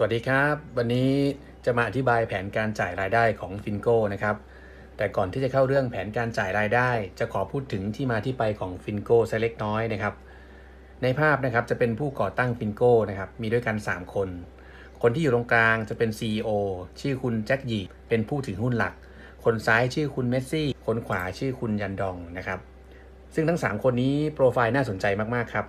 สวัสดีครับ วันนี้จะมาอธิบายแผนการจ่ายรายได้ของฟินโกนะครับ แต่ก่อนที่จะเข้าเรื่องแผนการจ่ายรายได้ จะขอพูดถึงที่มาที่ไปของฟินโกสักเล็กน้อยนะครับ ในภาพนะครับจะเป็นผู้ก่อตั้งฟินโกนะครับมีด้วยกัน 3 คน คนที่อยู่ตรงกลางจะเป็น CEO ชื่อคุณแจ็คหยีเป็นผู้ถือหุ้นหลัก คนซ้ายชื่อคุณเมสซี่ คนขวาชื่อคุณยันดองนะครับ ซึ่งทั้ง 3 คนนี้โปรไฟล์น่าสนใจมากๆครับ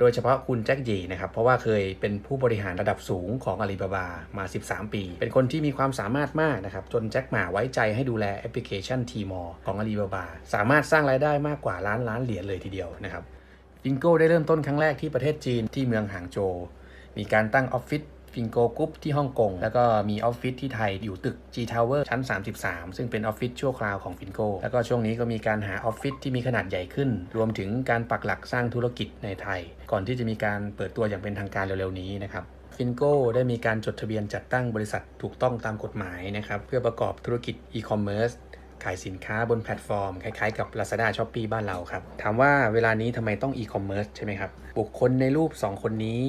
โดยเฉพาะคุณแจ็คหยีนะครับเพราะว่าเคยเป็นผู้บริหารระดับสูงของอาลีบาบามา 13 ปี เป็นคนที่มีความสามารถมากนะครับจนแจ็คหมาไว้ใจให้ดูแลแอปพลิเคชันทีมอของอาลีบาบาสามารถสร้างรายได้มากกว่าล้านล้านเหรียญเลยทีเดียวนะครับฟิงโก้ได้เริ่มต้นครั้งแรกที่ประเทศจีนที่เมืองหางโจวมีการตั้งออฟฟิศ ฟิงโกกรุ๊ปที่ฮ่องกง แล้วก็มีออฟฟิศที่ไทยอยู่ตึก G Tower ชั้น 33 ซึ่งเป็นออฟฟิศชั่วคราวของฟินโกแล้วก็ช่วงนี้ก็มีการหาออฟฟิศที่มีขนาดใหญ่ขึ้น รวมถึงการปักหลักสร้างธุรกิจในไทย ก่อนที่จะมีการเปิดตัวอย่างเป็นทางการเร็วๆนี้นะครับฟินโก้ได้มีการจดทะเบียนจัดตั้งบริษัทถูกต้องตามกฎหมายนะครับเพื่อประกอบธุรกิจอีคอมเมิร์ซขายสินค้าบนแพลตฟอร์ม คล้ายๆกับ Lazada s h o p e e บ้านเราครับ ถามว่าเวลานี้ทำไมต้องอีคอมเมิร์ซใช่ไหมครับ บุคคลในรูป 2 คนนี้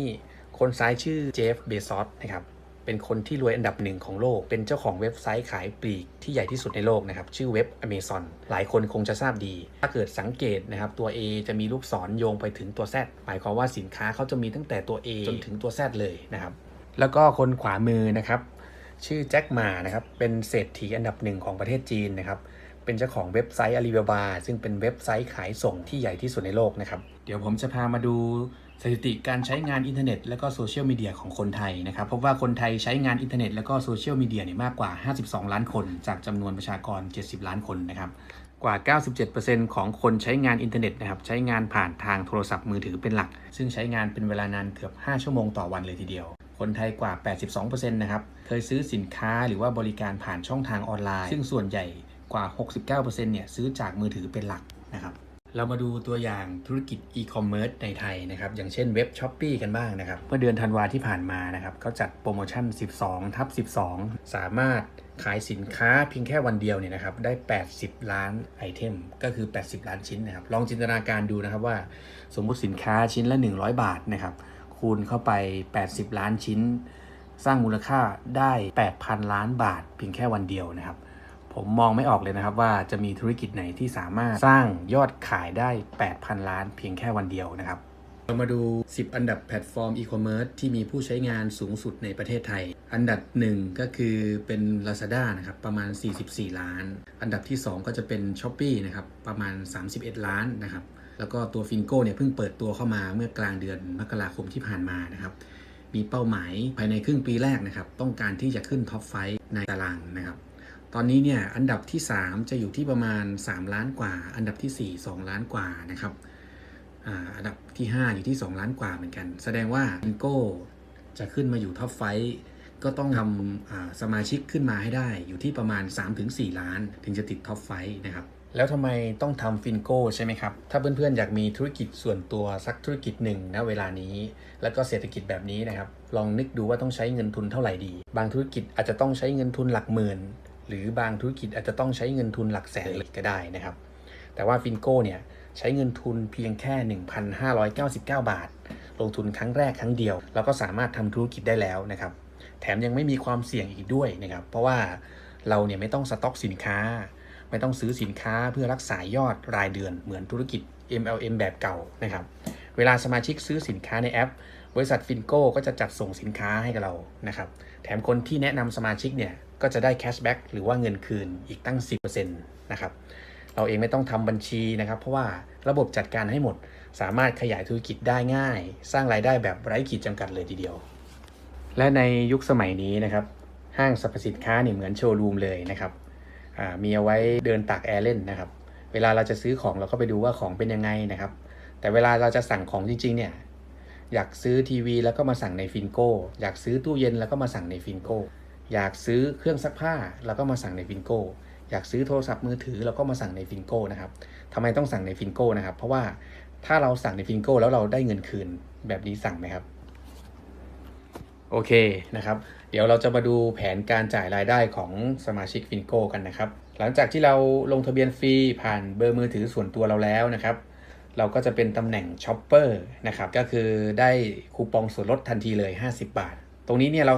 คนซ้ายชื่อเจฟ เบซอสนะครับ เป็นคนที่รวยอันดับหนึ่งของโลก เป็นเจ้าของเว็บไซต์ขายปลีกที่ใหญ่ที่สุดในโลกนะครับ ชื่อเว็บ Amazon หลายคนคงจะทราบดี ถ้าเกิดสังเกตนะครับ ตัว A จะมีลูกศรโยงไปถึงตัว Z หมายความว่าสินค้าเขาจะมีตั้งแต่ตัว A จนถึงตัว Z เลยนะครับ แล้วก็คนขวามือนะครับ ชื่อแจ็คหมานะครับ เป็นเศรษฐีอันดับหนึ่งของประเทศจีนนะครับเป็นเจ้าของเว็บไซต์ Alibaba ซึ่งเป็นเว็บไซต์ขายส่งที่ใหญ่ที่สุดในโลกนะครับ เดี๋ยวผมจะพามาดู สถิติการใช้งานอินเทอร์เน็ตและก็โซเชียลมีเดียของคนไทยนะครับพบว่าคนไทยใช้งานอินเทอร์เน็ตและก็โซเชียลมีเดียเนี่ยมากกว่า 52 ล้านคน จากจำนวนประชากร 70 ล้านคนนะครับกว่า 97%ของคนใช้งานอินเทอร์เน็ตนะครับใช้งานผ่านทางโทรศัพท์มือถือเป็นหลัก ซึ่งใช้งานเป็นเวลานานเกือบ 5 ชั่วโมงต่อวันเลยทีเดียว คนไทยกว่า 82%นะครับเคยซื้อสินค้าหรือว่าบริการผ่านช่องทางออนไลน์ ซึ่งส่วนใหญ่กว่า 69%เนี่ยซื้อจากมือถือเป็นหลักนะครับ เรามาดูตัวอย่างธุรกิจอีคอมเมิร์ซในไทยนะครับอย่างเช่นเว็บ s h อ p e e กันบ้างนะครับเมื่อเดือนธันวาที่ผ่านมานะครับเขาจัดโปรโมชั่น 12 ทับ 12 สามารถขายสินค้าเพียงแค่วันเดียวเนี่ยนะครับได้ 80 ล้านไอเทมก็คือ 80 ล้านชิ้นนะครับลองจินตนาการดูนะครับว่า สมมุติสินค้าชิ้นละ 100 บาทนะครับคูณเข้าไป 80 ล้านชิ้น สร้างมูลค่าได้ 8,000 ล้านบาทเพียงแค่วันเดียวนะครับ ผมมองไม่ออกเลยนะครับว่าจะมีธุรกิจไหนที่สามารถสร้างยอดขายได้ 8,000 ล้านเพียงแค่วันเดียวนะครับ เรามาดู 10 อันดับแพลตฟอร์มอีคอมเมิร์ซที่มีผู้ใช้งานสูงสุดในประเทศไทย อันดับ 1 ก็คือเป็น Lazada นะครับประมาณ 44 ล้าน อันดับที่ 2 ก็จะเป็น s h อ p e e นะครับประมาณ 31 ล้านนะครับแล้วก็ตัวฟินโก้เนี่ยเพิ่งเปิดตัวเข้ามาเมื่อกลางเดือนมกราคมที่ผ่านมานะครับมีเป้าหมายภายในครึ่งปีแรกนะครับต้องการที่จะขึ้นท็อปไฟในตารางนะครับ ตอนนี้เนี่ยอันดับที่ 3 จะอยู่ที่ประมาณ 3 ล้านกว่า อันดับที่ 4 2 ล้านกว่านะครับอ่าอันดับที่ 5 อยู่ที่ 2 ล้านกว่าเหมือนกัน แสดงว่าฟินโก้จะขึ้นมาอยู่ท็อปไฟก็ต้องทำสมาชิกขึ้นมาให้ได้ อยู่ที่ประมาณ 3-4 ล้าน ถึงจะติดท็อปไฟนะครับแล้วทำไมต้องทำฟินโก้ใช่ไหมครับ ถ้าเพื่อนๆ อยากมีธุรกิจส่วนตัวสักธุรกิจหนึ่งนะเวลานี้ แล้วก็เศรษฐกิจแบบนี้นะครับ ลองนึกดูว่าต้องใช้เงินทุนเท่าไหร่ดี บางธุรกิจอาจจะต้องใช้เงินทุนหลักหมื่น หรือบางธุรกิจอาจจะต้องใช้เงินทุนหลักแสนเลยก็ได้นะครับ แต่ว่าฟินโก้เนี่ยใช้เงินทุนเพียงแค่ 1,599 บาท ลงทุนครั้งแรกครั้งเดียวเราก็สามารถทำธุรกิจได้แล้วนะครับ แถมยังไม่มีความเสี่ยงอีกด้วยนะครับ เพราะว่าเราเนี่ยไม่ต้องสต็อกสินค้า ไม่ต้องซื้อสินค้าเพื่อรักษายอดรายเดือนเหมือนธุรกิจ MLM แบบเก่านะครับ เวลาสมาชิกซื้อสินค้าในแอป บริษัทฟินโก้ก็จะจัดส่งสินค้าให้กับเรานะครับ แถมคนที่แนะนำสมาชิกเนี่ย ก็จะได้แคชแบ็กหรือว่าเงินคืนอีกตั้ง 10%นะครับ เราเองไม่ต้องทำบัญชีนะครับ เพราะว่าระบบจัดการให้หมด สามารถขยายธุรกิจได้ง่าย สร้างรายได้แบบไร้ขีดจำกัดเลยทีเดียว และในยุคสมัยนี้นะครับ ห้างสรรพสินค้าเนี่ยเหมือนโชว์รูมเลยนะครับมีเอาไว้เดินตากแอร์เล่นนะครับ เวลาเราจะซื้อของเราก็ไปดูว่าของเป็นยังไงนะครับ แต่เวลาเราจะสั่งของจริงๆเนี่ยอยากซื้อทีวีแล้วก็มาสั่งในฟินโก้ อยากซื้อตู้เย็นแล้วก็มาสั่งในฟินโก้ อยากซื้อเครื่องซักผ้าแล้วก็มาสั่งในฟินโก้อยากซื้อโทรศัพท์มือถือแล้วก็มาสั่งในฟินโก้นะครับทำไมต้องสั่งในฟินโก้นะครับ เพราะว่าถ้าเราสั่งในฟินโก้แล้วเราได้เงินคืนแบบนี้สั่งไหมครับ โอเคนะครับ เดี๋ยวเราจะมาดูแผนการจ่ายรายได้ของสมาชิกฟินโก้กันนะครับ หลังจากที่เราลงทะเบียนฟรีผ่านเบอร์มือถือส่วนตัวเราแล้วนะครับ เราก็จะเป็นตำแหน่งช็อปเปอร์นะครับ ก็คือได้คูปองส่วนลดทันทีเลย 50 บาท ตรงนี้เนี่ยเรา